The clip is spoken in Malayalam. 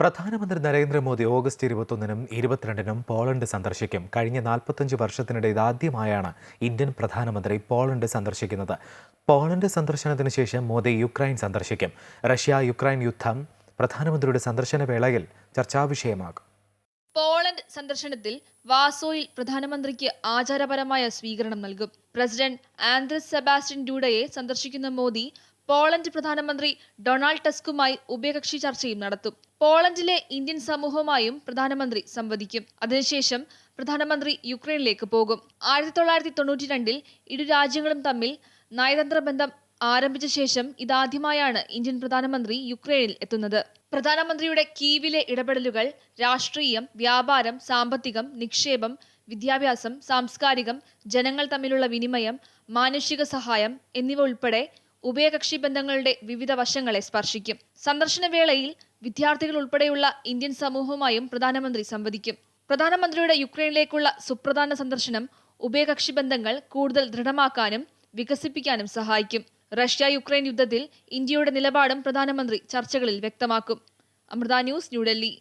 പ്രധാനമന്ത്രി നരേന്ദ്രമോദി ഓഗസ്റ്റ് ഇരുപത്തൊന്നിനും ഇരുപത്തിരണ്ടിനും പോളണ്ട് സന്ദർശിക്കും. കഴിഞ്ഞ നാൽപ്പത്തഞ്ച് വർഷത്തിനിടെ ഇതാദ്യമായാണ് ഇന്ത്യൻ പ്രധാനമന്ത്രി പോളണ്ട് സന്ദർശിക്കുന്നത്. പോളണ്ട് സന്ദർശനത്തിന് ശേഷം മോദി യുക്രൈൻ സന്ദർശിക്കും. റഷ്യ യുക്രൈൻ യുദ്ധം പ്രധാനമന്ത്രിയുടെ സന്ദർശന വേളയിൽ ചർച്ചാവിഷയമാകും പോളണ്ട് സന്ദർശനത്തിൽ വാസോയിൽ പ്രധാനമന്ത്രിക്ക് ആചാരപരമായ സ്വീകരണം നൽകും. പ്രസിഡന്റ് ആന്ദ്രസ് സെബാസ്റ്റ്യൻ ഡൂഡയെ സന്ദർശിക്കുന്ന മോദി പോളണ്ട് പ്രധാനമന്ത്രി ഡൊണാൾഡ് ടസ്കുമായി ഉഭയകക്ഷി ചർച്ചയും നടത്തും. പോളണ്ടിലെ ഇന്ത്യൻ സമൂഹവുമായും പ്രധാനമന്ത്രി സംവദിക്കും. അതിനുശേഷം പ്രധാനമന്ത്രി യുക്രൈനിലേക്ക് പോകും. ആയിരത്തി തൊള്ളായിരത്തി തൊണ്ണൂറ്റി രണ്ടിൽ ഇരു രാജ്യങ്ങളും തമ്മിൽ നയതന്ത്ര ബന്ധം ആരംഭിച്ച ശേഷം ഇതാദ്യമായാണ് ഇന്ത്യൻ പ്രധാനമന്ത്രി യുക്രൈനിൽ എത്തുന്നത്. പ്രധാനമന്ത്രിയുടെ കീവിലെ ഇടപെടലുകൾ രാഷ്ട്രീയം വ്യാപാരം സാമ്പത്തികം നിക്ഷേപം വിദ്യാഭ്യാസം സാംസ്കാരികം ജനങ്ങൾ തമ്മിലുള്ള വിനിമയം മാനുഷിക സഹായം എന്നിവ ഉൾപ്പെടെ ഉഭയകക്ഷി ബന്ധങ്ങളുടെ വിവിധ വശങ്ങളെ സ്പർശിക്കും. സന്ദർശന വേളയിൽ വിദ്യാർത്ഥികൾ ഉൾപ്പെടെയുള്ള ഇന്ത്യൻ സമൂഹവുമായും പ്രധാനമന്ത്രി സംവദിക്കും. പ്രധാനമന്ത്രിയുടെ യുക്രൈനിലേക്കുള്ള സുപ്രധാന സന്ദർശനം ഉഭയകക്ഷി ബന്ധങ്ങൾ കൂടുതൽ ദൃഢമാക്കാനും വികസിപ്പിക്കാനും സഹായിക്കും. റഷ്യ യുക്രൈൻ യുദ്ധത്തിൽ ഇന്ത്യയുടെ നിലപാടും പ്രധാനമന്ത്രി ചർച്ചകളിൽ വ്യക്തമാക്കും. അമൃത ന്യൂസ് ന്യൂഡൽഹി